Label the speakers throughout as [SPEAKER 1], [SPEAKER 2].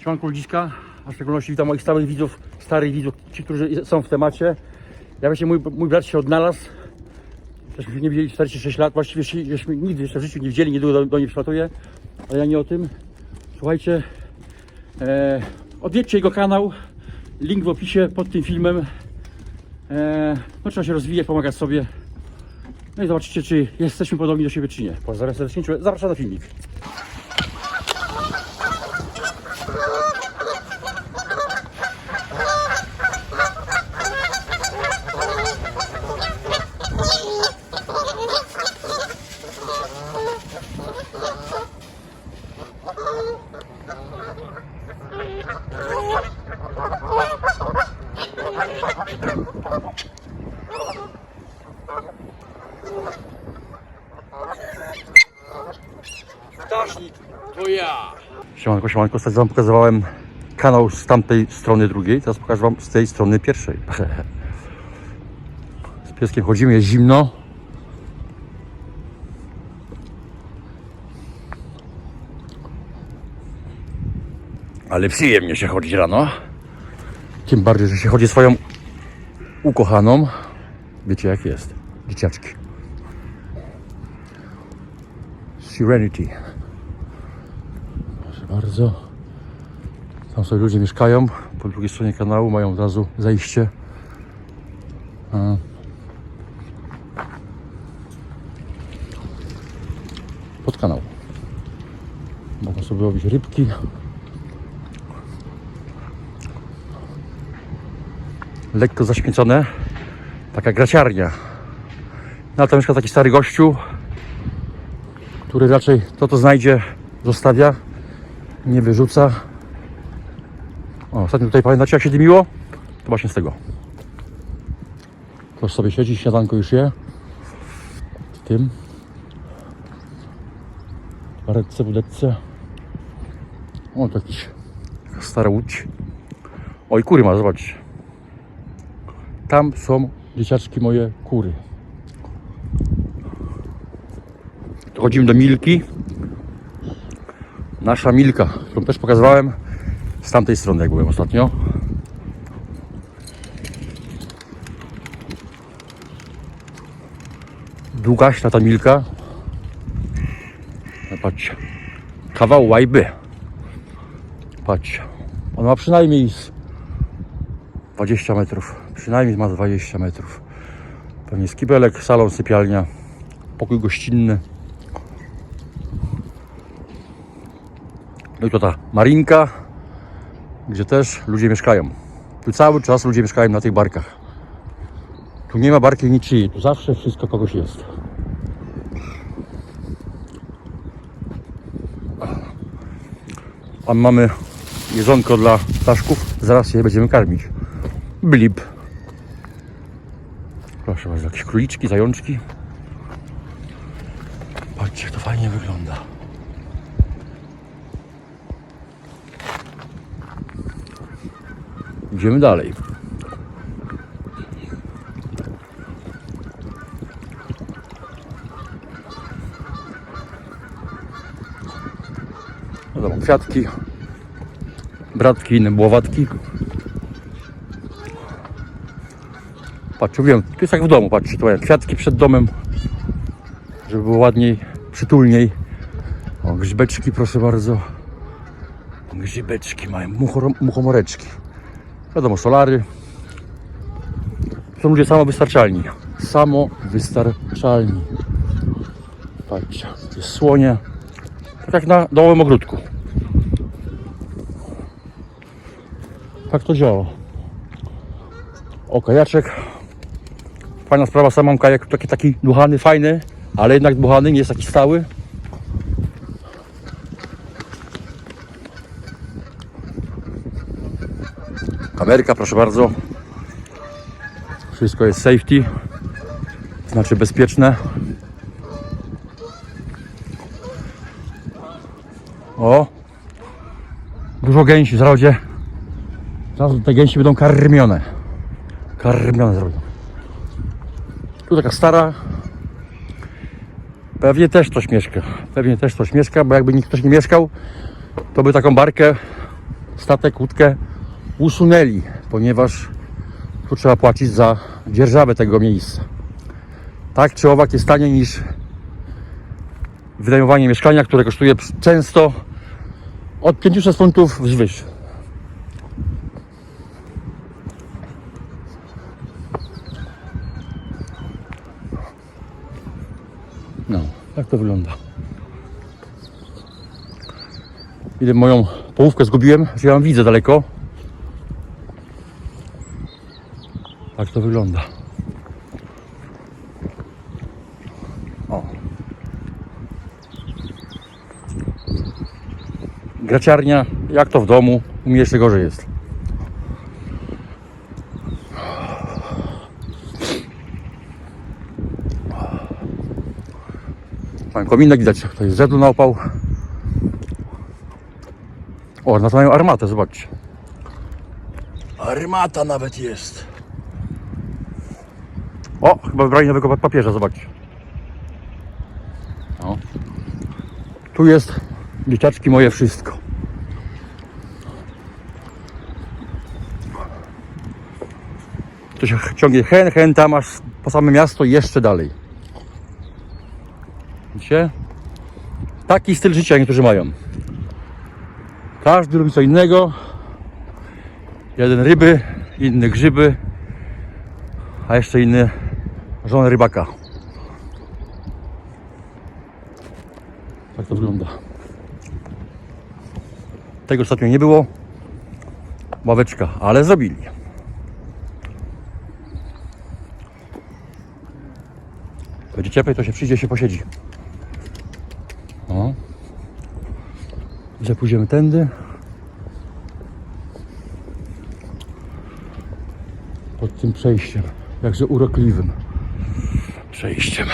[SPEAKER 1] Siemanko ludziska, a w szczególności witam moich stałych widzów, starych widzów, ci, którzy są w temacie. Ja właśnie mój, mój brat się odnalazł. Żeśmy się nie widzieli 46 lat, właściwie żeśmy nigdy jeszcze w życiu nie widzieli, niedługo do, do niej przylatuję, ale ja nie o tym. Słuchajcie, e, odwiedźcie jego kanał, link w opisie pod tym filmem. E, no trzeba się rozwijać, pomagać sobie. No i zobaczycie, czy jesteśmy podobni do siebie, czy nie. Pozdrawiam serdecznie, zapraszam na filmik.
[SPEAKER 2] Ptasznik, to ja.
[SPEAKER 1] Siemanko, siemanko, ostatnio wam pokazywałem kanał z tamtej strony drugiej, teraz pokażę wam z tej strony pierwszej. Z pieskiem chodzimy, jest zimno. Ale przyjemnie się chodzi rano. Tym bardziej, że się chodzi swoją ukochaną. Wiecie jak jest, dzieciaczki. Serenity. Proszę bardzo. Tam sobie ludzie mieszkają. Po drugiej stronie kanału mają od razu zajście. A. Pod kanał. Mogą sobie robić rybki. Lekko zaśmiecone. Taka graciarnia. Na to mieszka taki stary gościu, który raczej to, co znajdzie, zostawia, nie wyrzuca. O, ostatnio tutaj pamiętacie, jak się dymiło? To właśnie z tego. Ktoś sobie siedzi, śniadanko już je. W tym. Paretce, budetce. O, to jakiś stara łódź. Oj, kury ma, zobaczcie. Tam są dzieciaczki moje kury. Dochodzimy do Milki. Nasza Milka, którą też pokazywałem z tamtej strony, jak byłem ostatnio. Długaśna ta Milka. No Patrzcie. Kawał łajby. Patrzcie. On ma przynajmniej z 20 metrów. Przynajmniej ma 20 metrów. Pewnie skibelek, salon, sypialnia, pokój gościnny. No i to ta Marinka, gdzie też ludzie mieszkają. Tu cały czas ludzie mieszkają na tych barkach. Tu nie ma barki niczyjej, tu zawsze wszystko kogoś jest. Tam mamy jedzonko dla ptaszków, zaraz je będziemy karmić. Blib. Proszę bardzo, jakieś króliczki, zajączki. Patrzcie, jak to fajnie wygląda. Idziemy dalej. Wiadomo, kwiatki, bratki, inne błowatki. Patrzcie, wiem, tu jest jak w domu, patrzcie, tu kwiatki przed domem, żeby było ładniej, przytulniej. O, grzybeczki, proszę bardzo. Grzybeczki mają, muchomoreczki. Wiadomo, solary. Są ludzie samowystarczalni. Samowystarczalni. Patrzcie, jest słonie. Tak jak na domowym ogródku. Tak to działa. O, kajaczek. Fajna sprawa, sam mam kajak taki, taki dmuchany, fajny, ale jednak dmuchany, nie jest taki stały. Kamerka, proszę bardzo. Wszystko jest safety, znaczy bezpieczne. O! Dużo gęsi w zrodzie. Teraz te gęsi będą karmione. Karmione zrobią. Tu taka stara. Pewnie też ktoś mieszka. Pewnie też ktoś mieszka, bo jakby nikt ktoś nie mieszkał, to by taką barkę statek, łódkę usunęli, ponieważ tu trzeba płacić za dzierżawę tego miejsca. Tak czy owak jest taniej niż wynajmowanie mieszkania, które kosztuje często od 500 funtów wzwyż. No, tak to wygląda. Ile moją połówkę zgubiłem, że ja ją widzę daleko. Tak to wygląda. O. Graciarnia, jak to w domu, u mnie jeszcze gorzej jest. Kominek, widać, to jest zedlu na opał. O, na to mają armatę, zobaczcie. Armata nawet jest. O, chyba wybrali nowego pa- papieża, zobaczcie. O. Tu jest, dzieciaczki moje, wszystko. Tu się ciągnie hen, hen, tam aż po same miasto i jeszcze dalej. Widzicie? Taki styl życia niektórzy mają. Każdy lubi co innego. Jeden ryby, inny grzyby, a jeszcze inny żonę rybaka. Tak to wygląda. Tego ostatnio nie było. Ławeczka, ale zrobili. Będzie cieplej, to się przyjdzie, się posiedzi. Że pójdziemy tędy. Pod tym przejściem. Jakże urokliwym przejściem.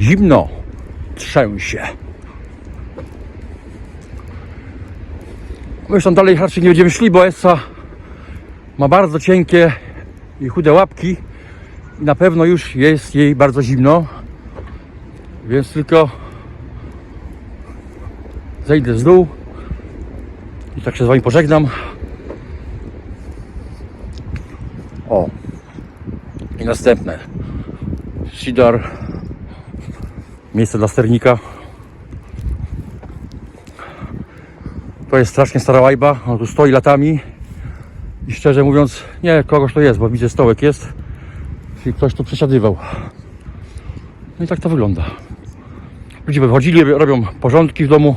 [SPEAKER 1] Zimno. Trzęsie. My już tam dalej raczej nie będziemy szli, bo Essa ma bardzo cienkie i chude łapki na pewno już jest jej bardzo zimno więc tylko zejdę z dół i tak się z wami pożegnam. O i następne. Sidar miejsce dla sternika. To jest strasznie stara łajba on tu stoi latami i szczerze mówiąc nie kogoś to jest, bo widzę stołek jest Czyli ktoś tu przesiadywał. No i tak to wygląda. Ludzie wychodzili, robią porządki w domu,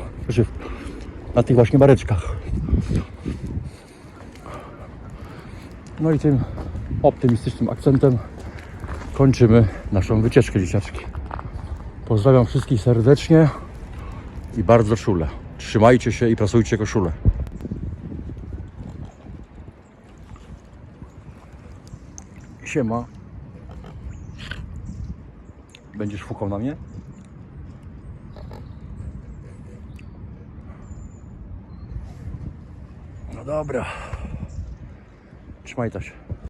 [SPEAKER 1] na tych właśnie bareczkach. No i tym optymistycznym akcentem kończymy naszą wycieczkę dzieciaczki. Pozdrawiam wszystkich serdecznie i bardzo czule. Trzymajcie się i prasujcie koszulę. Siema. Będziesz fukał na mnie? No dobra. Trzymaj się.